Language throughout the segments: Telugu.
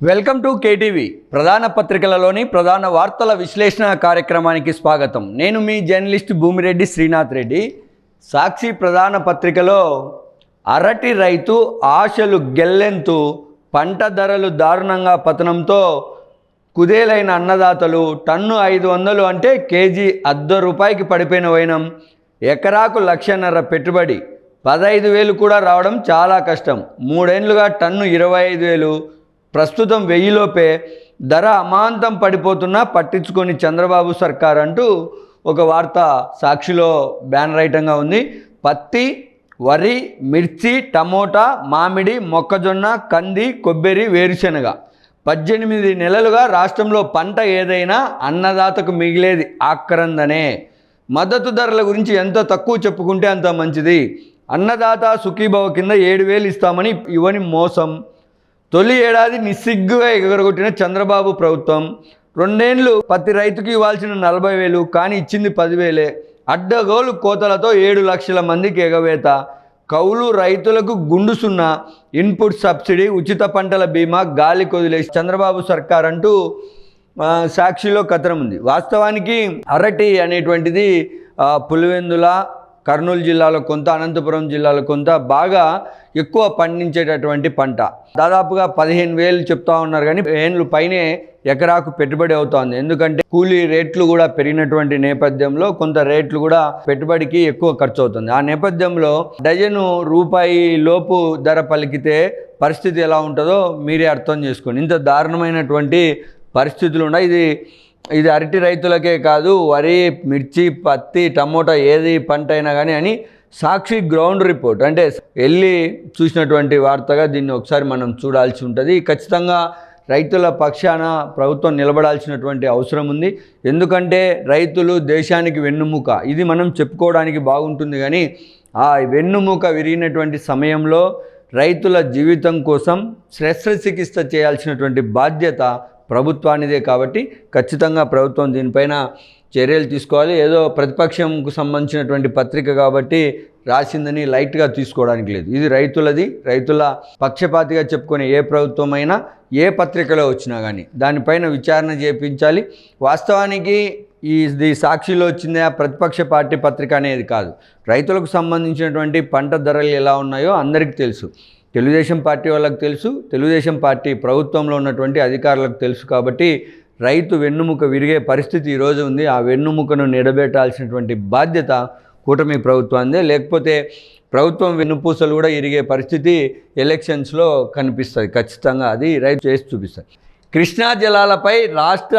వెల్కమ్ టు కేటీవీ ప్రధాన పత్రికలలోని ప్రధాన వార్తల విశ్లేషణ కార్యక్రమానికి స్వాగతం. నేను మీ జర్నలిస్ట్ భూమిరెడ్డి శ్రీనాథ్ రెడ్డి. సాక్షి ప్రధాన పత్రికలో అరటి రైతు ఆశలు గెల్లెంతు పంట ధరలు దారుణంగా పతనంతో కుదేలైన అన్నదాతలు టన్ను ఐదు వందలు అంటే కేజీ అర్ధ రూపాయికి పడిపోయిన వైనం ఎకరాకు లక్షన్నర పెట్టుబడి. పదహైదు వేలు కూడా రావడం చాలా కష్టం. మూడేండ్లుగా టన్ను ఇరవై ఐదు వేలు ప్రస్తుతం వెయ్యిలోపే ధర అమాంతం పడిపోతున్నా పట్టించుకొని చంద్రబాబు సర్కార్ అంటూ ఒక వార్త సాక్షిలో బ్యానర్ ఐటంగా ఉంది. పత్తి వరి మిర్చి టమోటా మామిడి మొక్కజొన్న కంది కొబ్బరి వేరుశెనగ. పద్దెనిమిది నెలలుగా రాష్ట్రంలో పంట ఏదైనా అన్నదాతకు మిగిలేది ఆక్రందనే. మద్దతు ధరల గురించి ఎంత తక్కువ చెప్పుకుంటే అంత మంచిది. అన్నదాత సుఖీభవ కింద ఏడు వేలు ఇస్తామని ఇవని మోసం. తొలి ఏడాది నిస్సిగ్గుగా ఎగరగొట్టిన చంద్రబాబు ప్రభుత్వం. రెండేండ్లు ప్రతి రైతుకి ఇవ్వాల్సిన నలభై వేలు కానీ ఇచ్చింది పదివేలే. అడ్డగోలు కోతలతో ఏడు లక్షల మందికి ఎగవేత. కౌలు రైతులకు గుండు సున్నా ఇన్పుట్ సబ్సిడీ ఉచిత పంటల బీమా గాలి కొదిలేసి చంద్రబాబు సర్కార్ అంటూ సాక్షిలో కథనం ఉంది. వాస్తవానికి అరటి అనేటువంటిది పులివెందుల కర్నూలు జిల్లాలో కొంత అనంతపురం జిల్లాలో కొంత బాగా ఎక్కువ పండించేటటువంటి పంట. దాదాపుగా పదిహేను వేలు చెప్తా ఉన్నారు కానీ ఏళ్ళు పైనే ఎకరాకు పెట్టుబడి అవుతోంది. ఎందుకంటే కూలీ రేట్లు కూడా పెరిగినటువంటి నేపథ్యంలో కొంత రేట్లు కూడా పెట్టుబడికి ఎక్కువ ఖర్చు అవుతుంది ఆ నేపథ్యంలో డజను రూపాయి లోపు ధర పలికితే పరిస్థితి ఎలా ఉంటుందో మీరే అర్థం చేసుకోండి. ఇంత దారుణమైనటువంటి పరిస్థితులు ఉన్నాయి. ఇది ఇది అరటి రైతులకే కాదు వరి మిర్చి పత్తి టమోటా ఏది పంట అయినా కానీ అని సాక్షి గ్రౌండ్ రిపోర్ట్. అంటే వెళ్ళి చూసినటువంటి వార్తగా దీన్ని ఒకసారి మనం చూడాల్సి ఉంటుంది. ఖచ్చితంగా రైతుల పక్షాన ప్రభుత్వం నిలబడాల్సినటువంటి అవసరం ఉంది. ఎందుకంటే రైతులు దేశానికి వెన్నుముక. ఇది మనం చెప్పుకోవడానికి బాగుంటుంది కానీ ఆ వెన్నుముక విరిగినటువంటి సమయంలో రైతుల జీవితం కోసం శస్త్రచికిత్స చేయాల్సినటువంటి బాధ్యత ప్రభుత్వానిదే కాబట్టి ఖచ్చితంగా ప్రభుత్వం దీనిపైన చర్యలు తీసుకోవాలి. ఏదో ప్రతిపక్షంకు సంబంధించినటువంటి పత్రిక కాబట్టి రాసిందని లైట్గా తీసుకోవడానికి లేదు. ఇది రైతులది. రైతుల పక్షపాతిగా చెప్పుకునే ఏ ప్రభుత్వం అయినా ఏ పత్రికలో వచ్చినా కానీ దానిపైన విచారణ చేపించాలి. వాస్తవానికి ఈ ఇది సాక్షిలో వచ్చిందే ఆ ప్రతిపక్ష పార్టీ పత్రిక అనేది కాదు. రైతులకు సంబంధించినటువంటి పంట ధరలు ఎలా ఉన్నాయో అందరికీ తెలుసు. తెలుగుదేశం పార్టీ వాళ్ళకి తెలుసు తెలుగుదేశం పార్టీ ప్రభుత్వంలో ఉన్నటువంటి అధికారులకు తెలుసు కాబట్టి రైతు వెన్నుముక విరిగే పరిస్థితి ఈరోజు ఉంది. ఆ వెన్నుముకను నిలబెట్టాల్సినటువంటి బాధ్యత కూటమి ప్రభుత్వాందే లేకపోతే ప్రభుత్వం వెన్నుపూసలు కూడా ఇరిగే పరిస్థితి ఎలక్షన్స్లో కనిపిస్తుంది. ఖచ్చితంగా అది రైతు చేసి చూపిస్తుంది. కృష్ణా జలాలపై రాష్ట్ర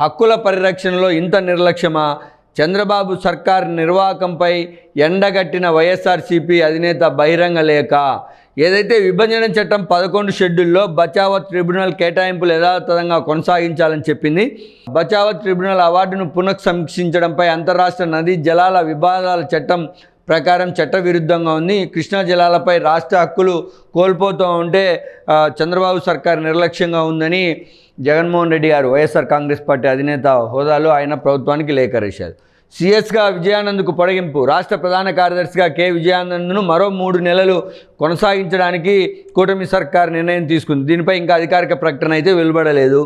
హక్కుల పరిరక్షణలో ఇంత నిర్లక్ష్యమా? చంద్రబాబు సర్కార్ నిర్వాహకంపై ఎండగట్టిన వైఎస్ఆర్సీపీ అధినేత బహిరంగ లేఖ. ఏదైతే విభజన చట్టం పదకొండు షెడ్యూల్లో బచావత్ ట్రిబ్యునల్ కేటాయింపులు యథాతథంగా కొనసాగించాలని చెప్పింది బచావత్ ట్రిబ్యునల్ అవార్డును పునఃసమీక్షించడంపై అంతర్రాష్ట్ర నదీ జలాల వివాదాల చట్టం ప్రకారం చట్టవిరుద్ధంగా ఉంది. కృష్ణా జలాలపై రాష్ట్ర హక్కులు కోల్పోతూ ఉంటే చంద్రబాబు సర్కార్ నిర్లక్ష్యంగా ఉందని జగన్మోహన్ రెడ్డి గారు వైఎస్ఆర్ కాంగ్రెస్ పార్టీ అధినేత హోదాలో ఆయన ప్రభుత్వానికి లేఖ రాశారు. సిఎస్గా విజయానంద్కు పొడిగింపు రాష్ట్ర ప్రధాన కార్యదర్శిగా కె. విజయానంద్ను మరో మూడు నెలలు కొనసాగించడానికి కూటమి సర్కార్ నిర్ణయం తీసుకుంది. దీనిపై ఇంకా అధికారిక ప్రకటన అయితే వెలువడలేదు.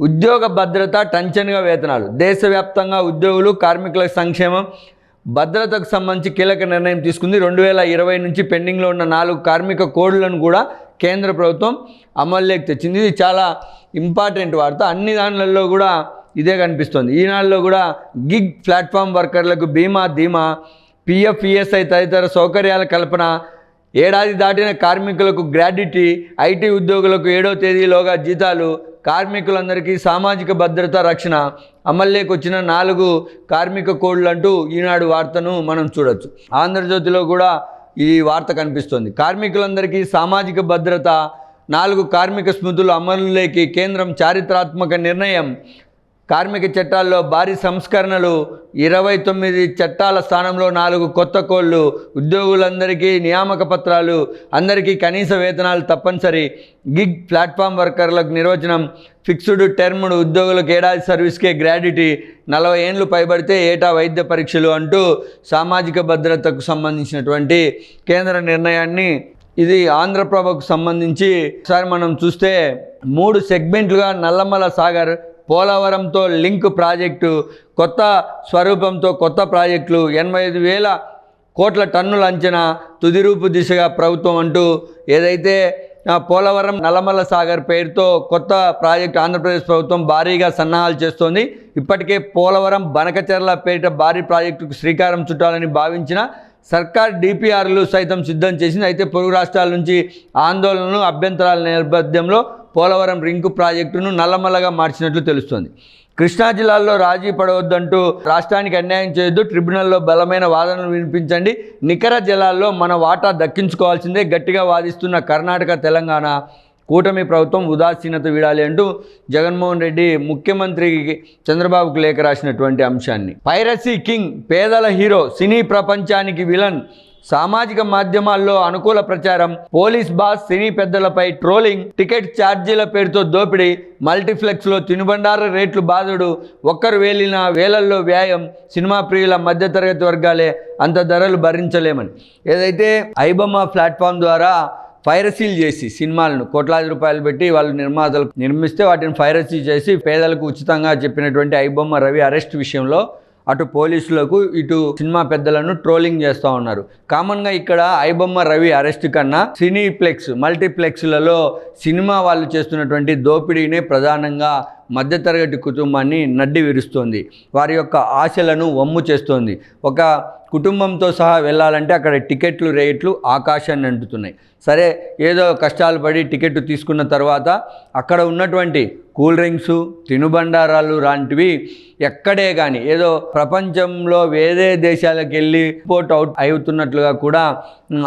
ఉద్యోగ భద్రత టంచన్గా వేతనాలు దేశవ్యాప్తంగా ఉద్యోగులు కార్మికుల సంక్షేమం భద్రతకు సంబంధించి కీలక నిర్ణయం తీసుకుంది. రెండు వేల ఇరవై నుంచి పెండింగ్లో ఉన్న నాలుగు కార్మిక కోడ్లను కూడా కేంద్ర ప్రభుత్వం అమల్లోకి తెచ్చింది. ఇది చాలా ఇంపార్టెంట్ వార్త. అన్ని దానిలలో కూడా ఇదే కనిపిస్తుంది. ఈనాడులో కూడా గిగ్ ప్లాట్ఫామ్ వర్కర్లకు బీమా ధీమా పిఎఫ్ ఈఎస్ఐ తదితర సౌకర్యాల కల్పన ఏడాది దాటిన కార్మికులకు గ్రాడ్యుటీ ఐటీ ఉద్యోగులకు ఏడో తేదీలోగా జీతాలు కార్మికులందరికీ సామాజిక భద్రత రక్షణ అమల్లోకి వచ్చిన నాలుగు కార్మిక కోడ్లు అంటూ ఈనాడు వార్తను మనం చూడొచ్చు. ఆంధ్రజ్యోతిలో కూడా ఈ వార్త కనిపిస్తుంది. కార్మికులందరికీ సామాజిక భద్రత నాలుగు కార్మిక స్మృతులు అమలులోకి కేంద్రం చారిత్రాత్మక నిర్ణయం కార్మిక చట్టాల్లో భారీ సంస్కరణలు. ఇరవై తొమ్మిది చట్టాల స్థానంలో నాలుగు కొత్త కోళ్ళు ఉద్యోగులందరికీ నియామక పత్రాలు అందరికీ కనీస వేతనాలు తప్పనిసరి. గిగ్ ప్లాట్ఫామ్ వర్కర్లకు నిర్వచనం ఫిక్స్డ్ టర్మ్డ్ ఉద్యోగులకు ఏడాది సర్వీస్కే గ్రాడ్యుటీ నలభై ఏండ్లు పైబడితే ఏటా వైద్య పరీక్షలు అంటూ సామాజిక భద్రతకు సంబంధించినటువంటి కేంద్ర నిర్ణయాన్ని ఇది ఆంధ్రప్రభకు సంబంధించి. ఒకసారి మనం చూస్తే మూడు సెగ్మెంట్లుగా నల్లమల సాగర్ పోలవరంతో లింక్ ప్రాజెక్టు కొత్త స్వరూపంతో కొత్త ప్రాజెక్టులు ఎనభై ఐదు వేల కోట్ల టన్నుల అంచనా తుది రూపు దిశగా ప్రభుత్వం అంటూ ఏదైతే పోలవరం నల్లమల్ల సాగర్ పేరుతో కొత్త ప్రాజెక్టు ఆంధ్రప్రదేశ్ ప్రభుత్వం భారీగా సన్నాహాలు చేస్తోంది. ఇప్పటికే పోలవరం బనకచెర్ల పేరిట భారీ ప్రాజెక్టుకు శ్రీకారం చుట్టాలని భావించిన సర్కార్ డిపిఆర్లు సైతం సిద్ధం చేసింది. అయితే పొరుగు రాష్ట్రాల నుంచి ఆందోళనలు అభ్యంతరాల నేపథ్యంలో పోలవరం రింకు ప్రాజెక్టును నల్లమల్లగా మార్చినట్లు తెలుస్తోంది. కృష్ణా జిల్లాలో రాజీ పడవద్దంటూ రాష్ట్రానికి అన్యాయం చేయొద్దు ట్రిబ్యునల్లో బలమైన వాదనలు వినిపించండి. నికర జలాల్లో మన వాటా దక్కించుకోవాల్సిందే గట్టిగా వాదిస్తున్న కర్ణాటక తెలంగాణ కూటమి ప్రభుత్వం ఉదాసీనత వీడాలి అంటూ జగన్మోహన్ రెడ్డి ముఖ్యమంత్రికి చంద్రబాబుకు లేఖ రాసినటువంటి అంశాన్ని. పైరసీ కింగ్ పేదల హీరో సినీ ప్రపంచానికి విలన్ సామాజిక మాధ్యమాల్లో అనుకూల ప్రచారం పోలీస్ బాస్ సినీ పెద్దలపై ట్రోలింగ్ టికెట్ ఛార్జీల పేరుతో దోపిడీ మల్టీప్లెక్స్లో తినుబండార రేట్లు బాధుడు ఒక్కరు వేలిన వేలల్లో వ్యాయం సినిమా ప్రియుల మధ్యతరగతి వర్గాలే అంత ధరలు భరించలేమని. ఏదైతే ఐబొమ్మ ప్లాట్ఫామ్ ద్వారా ఫైరసీల్ చేసి సినిమాలను కోట్లాది రూపాయలు పెట్టి వాళ్ళు నిర్మాతలు నిర్మిస్తే వాటిని ఫైరసీ చేసి పేదలకు ఉచితంగా చెప్పినటువంటి ఐబొమ్మ రవి అరెస్ట్ విషయంలో అటు పోలీసులకు ఇటు సినిమా పెద్దలను ట్రోలింగ్ చేస్తూ ఉన్నారు. కామన్గా ఇక్కడ ఐబొమ్మ రవి అరెస్ట్ కన్నా సినీప్లెక్స్ మల్టీప్లెక్స్లలో సినిమా వాళ్ళు చేస్తున్నటువంటి దోపిడీనే ప్రధానంగా మధ్యతరగతి కుటుంబాన్ని నడ్డి విరుస్తోంది. వారి యొక్క ఆశలను వమ్ము చేస్తోంది. ఒక కుటుంబంతో సహా వెళ్ళాలంటే అక్కడ టికెట్లు రేట్లు ఆకాశాన్ని అంటుతున్నాయి. సరే ఏదో కష్టాలు పడి టికెట్ తీసుకున్న తర్వాత అక్కడ ఉన్నటువంటి కూల్ డ్రింక్స్ తినుబండారాలు లాంటివి ఎక్కడే కానీ ఏదో ప్రపంచంలో వేరే దేశాలకు వెళ్ళి ఇంపోర్ట్ అవుట్ అవుతున్నట్లుగా కూడా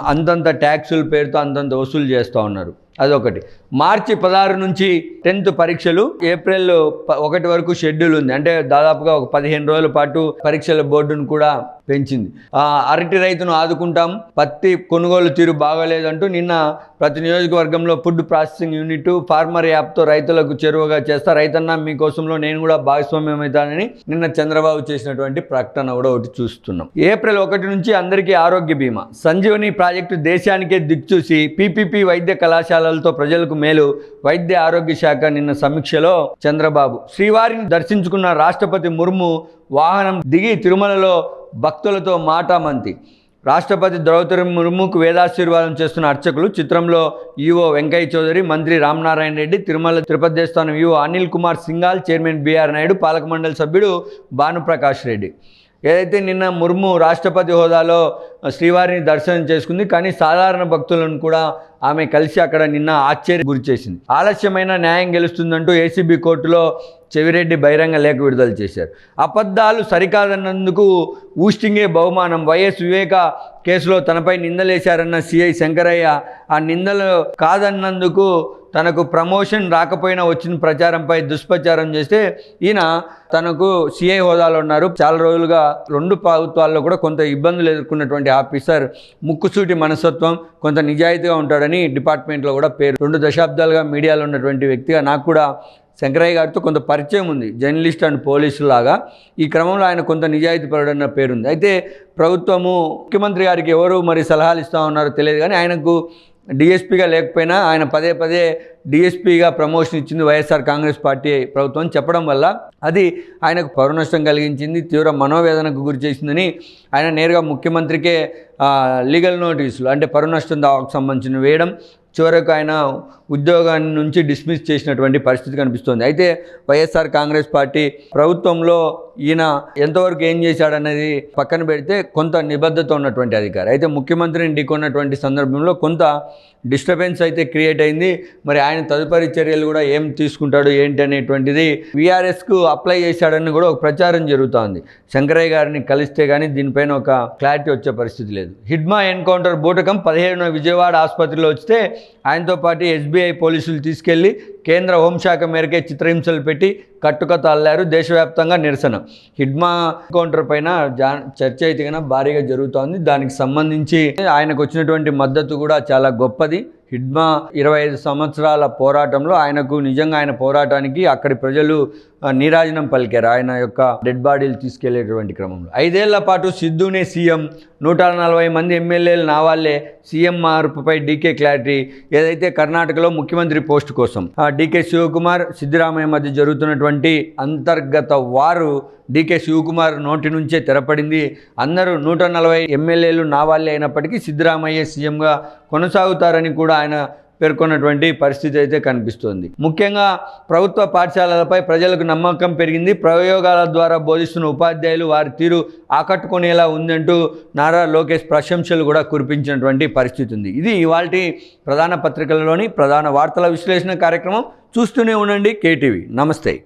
అంతంత ట్యాక్సుల పేరుతో అంతంత వసూలు చేస్తూ ఉన్నారు. అదొకటి. మార్చి పదహారు నుంచి టెన్త్ పరీక్షలు ఏప్రిల్ ప- ఒకటి వరకు షెడ్యూల్ ఉంది. అంటే దాదాపుగా ఒక పదిహేను రోజుల పాటు పరీక్షల బోర్డును కూడా పెంచింది. ఆ, అరటి రైతును ఆదుకుంటాం. పత్తి కొనుగోలు తీరు బాగోలేదంటూ నిన్న ప్రతి నియోజకవర్గంలో ఫుడ్ ప్రాసెసింగ్ యూనిట్ ఫార్మర్ యాప్తో రైతులకు చేరువగా చేస్తా రైతన్న మీకోసంలో నేను కూడా భాగస్వామ్యం అవుతానని నిన్న చంద్రబాబు చేసినటువంటి ప్రకటన కూడా ఒకటి చూస్తున్నాం. ఏప్రిల్ ఒకటి నుంచి అందరికీ ఆరోగ్య బీమా. సంజీవని ప్రాజెక్టు దేశానికే దిక్చూసి పీపీపీ వైద్య కళాశాలలతో ప్రజలకు మేలు వైద్య ఆరోగ్య శాఖ నిన్న సమీక్షలో చంద్రబాబు. శ్రీవారిని దర్శించుకున్న రాష్ట్రపతి ముర్ము వాహనం దిగి తిరుమలలో భక్తులతో మాటామంతి రాష్ట్రపతి ద్రౌపది ముర్ముకు వేదాశీర్వాదం చేస్తున్న అర్చకులు చిత్రంలో ఈవో వెంకయ్య చౌదరి మంత్రి Ramanarayana Reddy Tirumala Tirupati Devasthanam EO Anil Kumar Singhal chairman B R Naidu పాలక మండలి సభ్యుడు భానుప్రకాష్ రెడ్డి. ఏదైతే నిన్న ముర్ము రాష్ట్రపతి హోదాలో శ్రీవారిని దర్శనం చేసుకుంది. కానీ సాధారణ భక్తులను కూడా ఆమె కలిసి అక్కడ నిన్న ఆశ్చర్య గురి చేసింది ఆలస్యమైన న్యాయం గెలుస్తుందంటూ ఏసీబీ కోర్టులో చెవిరెడ్డి బహిరంగ లేఖ విడుదల చేశారు. అబద్ధాలు సరికాదన్నందుకు ఊస్టింగే బహుమానం. వైఎస్ వివేక కేసులో తనపై నిందలేశారన్న సిఐ శంకరయ్య ఆ నిందలు కాదన్నందుకు తనకు ప్రమోషన్ రాకపోయినా వచ్చిన ప్రచారంపై దుష్ప్రచారం చేస్తే ఈయన తనకు సిఐ హోదాలో ఉన్నారు. చాలా రోజులుగా రెండు ప్రభుత్వాల్లో కూడా కొంత ఇబ్బందులు ఎదుర్కొన్నటువంటి ఆఫీసర్ ముక్కుసూటి మనస్తత్వం కొంత నిజాయితీగా ఉంటాడని డిపార్ట్మెంట్లో కూడా పేరు. రెండు దశాబ్దాలుగా మీడియాలో ఉన్నటువంటి వ్యక్తిగా నాకు కూడా శంకరయ్య గారితో కొంత పరిచయం ఉంది. జర్నలిస్ట్ అండ్ పోలీసు లాగా. ఈ క్రమంలో ఆయన కొంత నిజాయితీ పరుడన్న పేరుంది. అయితే ప్రభుత్వము ముఖ్యమంత్రి గారికి ఎవరు మరి సలహాలు ఇస్తా ఉన్నారో తెలియదు కానీ ఆయనకు డిఎస్పీగా లేకపోయినా ఆయన పదే పదే డిఎస్పీగా ప్రమోషన్ ఇచ్చింది వైఎస్ఆర్ కాంగ్రెస్ పార్టీ ప్రభుత్వం. చెప్పడం వల్ల అది ఆయనకు పౌరనష్టం కలిగించింది తీవ్ర మనోవేదనకు గురి చేసిందని ఆయన నేరుగా ముఖ్యమంత్రికే లీగల్ నోటీసులు అంటే పరునష్టం దావాకు సంబంధించిన వేయడం చివరకు ఆయన ఉద్యోగాన్ని నుంచి డిస్మిస్ చేసినటువంటి పరిస్థితి కనిపిస్తోంది. అయితే వైఎస్ఆర్ కాంగ్రెస్ పార్టీ ప్రభుత్వంలో ఈయన ఎంతవరకు ఏం చేశాడనేది పక్కన పెడితే కొంత నిబద్ధత ఉన్నటువంటి అధికారి. అయితే ముఖ్యమంత్రిని ఢీకొన్నటువంటి సందర్భంలో కొంత డిస్టర్బెన్స్ అయితే క్రియేట్ అయింది. మరి ఆయన తదుపరి చర్యలు కూడా ఏం తీసుకుంటాడు ఏంటి అనేటువంటిది వీఆర్ఎస్కు అప్లై చేశాడని కూడా ఒక ప్రచారం జరుగుతోంది. శంకరయ్య గారిని కలిస్తే కానీ దీనిపైన ఒక క్లారిటీ వచ్చే పరిస్థితి లేదు. హిడ్మా ఎన్కౌంటర్ బూటకం పదిహేడున విజయవాడ ఆసుపత్రిలో వస్తే ఆయనతో పాటు ఎస్బీఐ పోలీసులు తీసుకెళ్ళి కేంద్ర హోంశాఖ మేరకే చిత్రహింసలు పెట్టి కట్టుకత అల్లారు దేశవ్యాప్తంగా నిరసన. హిడ్మా ఎన్కౌంటర్ పైన జా చర్చ అయితే కన్నా భారీగా జరుగుతోంది. దానికి సంబంధించి ఆయనకు వచ్చినటువంటి మద్దతు కూడా చాలా గొప్పది. హిడ్మా ఇరవై ఐదు సంవత్సరాల పోరాటంలో ఆయనకు నిజంగా ఆయన పోరాటానికి అక్కడి ప్రజలు నీరాజనం పలికారు. ఆయన యొక్క డెడ్ బాడీలు తీసుకెళ్ళేటువంటి క్రమంలో. ఐదేళ్ళ పాటు సిద్ధునే సీఎం. నూట నలభై మంది ఎమ్మెల్యేలు నా వాళ్ళే. సీఎం మార్పుపై డీకే క్లారిటీ. ఏదైతే కర్ణాటకలో ముఖ్యమంత్రి పోస్ట్ కోసం డీకే శివకుమార్ సిద్ధరామయ్య మధ్య జరుగుతున్నటువంటి అంతర్గత వారు డీకే శివకుమార్ నోటి నుంచే తెరపడింది. అందరూ నూట నలభై ఎమ్మెల్యేలు నా వాళ్ళే అయినప్పటికీ సిద్ధరామయ్య సీఎంగా కొనసాగుతారని కూడా ఆయన పేర్కొన్నటువంటి పరిస్థితి అయితే కనిపిస్తోంది. ముఖ్యంగా ప్రభుత్వ పాఠశాలలపై ప్రజలకు నమ్మకం పెరిగింది. ప్రయోగాల ద్వారా బోధిస్తున్న ఉపాధ్యాయులు వారి తీరు ఆకట్టుకునేలా ఉందంటూ నారా లోకేష్ ప్రశంసలు కూడా కురిపించినటువంటి పరిస్థితి ఉంది. ఇది ఇవాళ ప్రధాన పత్రికలలోని ప్రధాన వార్తల విశ్లేషణ కార్యక్రమం. చూస్తూనే ఉండండి కేటీవీ. నమస్తే.